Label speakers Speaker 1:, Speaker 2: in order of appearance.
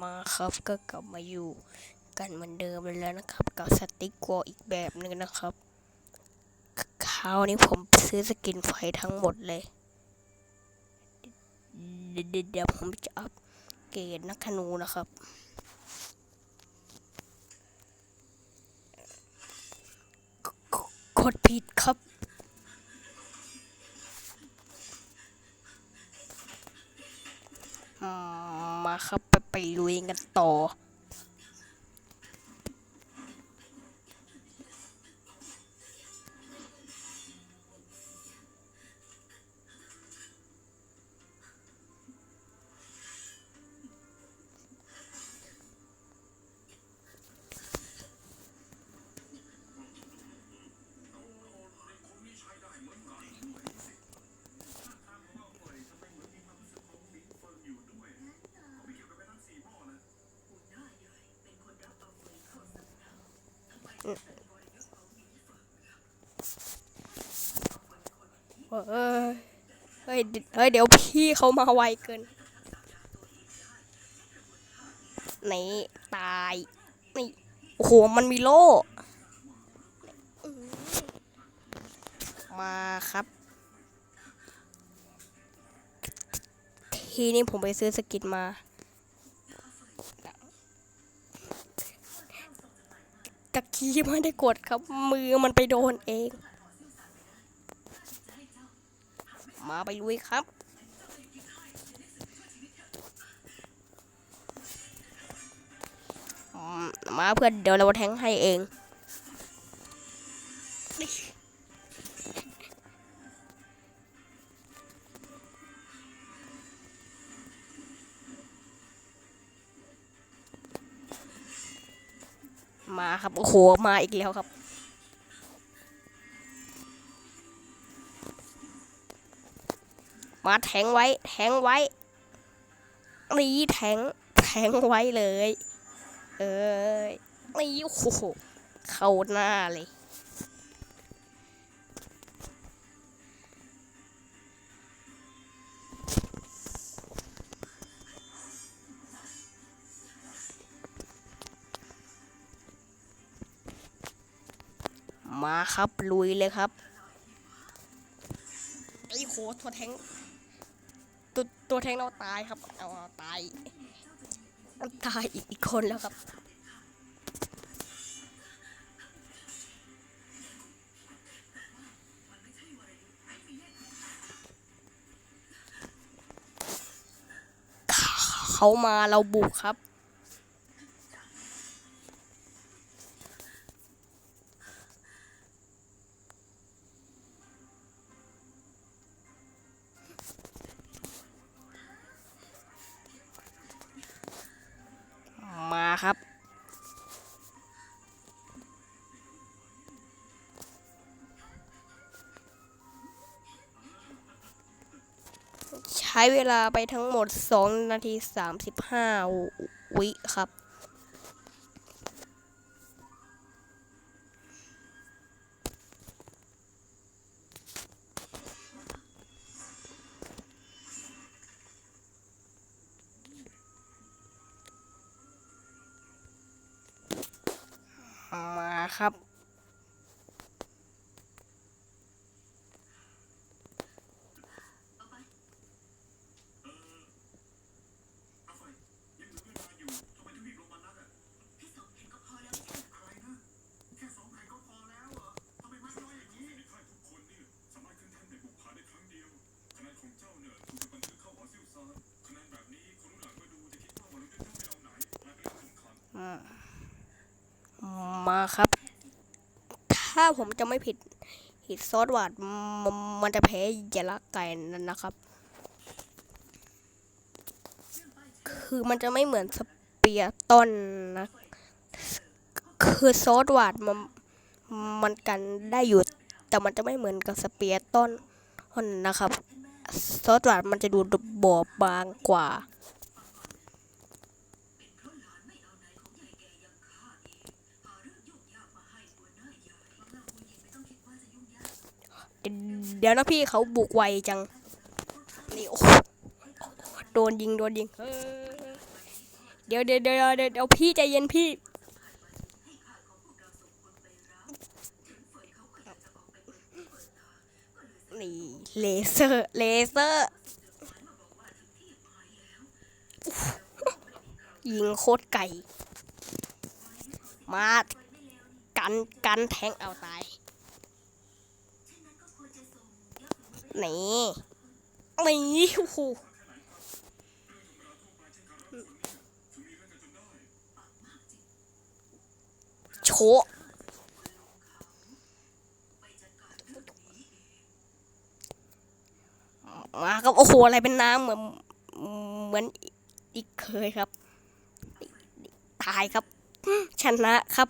Speaker 1: มาครับก็กลับมาอยู่กันเหมือนเดิมแล้วนะครับ กับสติ๊กวอลอีกแบบหนึ่งนะครับคราวนี้ผมซื้อสกินไฟทั้งหมดเลยเดี๋ยวผมจะอัปเกรดนักธนูนะครับ กดผิดครับ มาครับไปไปลุยกันต่อ เฮ้ยเฮ้ยเดี๋ยวเฮ้ย เดี๋ยวพี่เขามาไวเกิน นี่ ตาย นี่ โอ้โห มันมีโล่ มาครับ ทีนี้ผมไปซื้อสกินมา กี้ไม่ได้กดครับ มือมันไปโดนเอง มาไปลุยครับมมาเพื่อนเดี๋ยวเราแทงให้เอง มาครับโอ้โหมาอีกแล้วครับ มาแทงไว้ แทงไว้นี่แทงแทงไว้เลย เอ้ยนี่โอ้โหเข้าหน้าเลย มาครับลุยเลยครับไอ้โหตัวแทงตัวตัวแทงเราตายครับเอาตายตายอีกอีกคนแล้วครับเขามาเราบุกครับ ครับ ใช้เวลาไปทั้งหมด 2 นาที 35 วิครับ มาครับ มาครับ ถ้าผมจะไม่ผิดหิดซอสหวาดมนมันจะแพ้ยาละไก่นั่นนะครับ คือมันจะไม่เหมือนสเปียต้นนะ คือซอสหวาดมันมันกันได้อยู่ แต่มันจะไม่เหมือนกับสเปียต้นนะครับ ซอสหวาดมันจะดูบอบบางกว่า เดี๋ยวนะพี่เขาบุกไวจัง นี่โอ้โดนยิงโดนยิงเฮ้ยเดี๋ยวเดี๋ยวเดี๋ยวเดี๋ยวเดี๋ยวพี่ใจเย็นพี่ นี่เลเซอร์เลเซอร์ ยิงโคตรไก่ มา กันกันแทงเอาตาย นี่นี่โอ้โหโชมาครับโอ้โหอะไรเป็นน้ำเหมือนเหมือนอีกเคยครับ ตายครับ ชนะครับ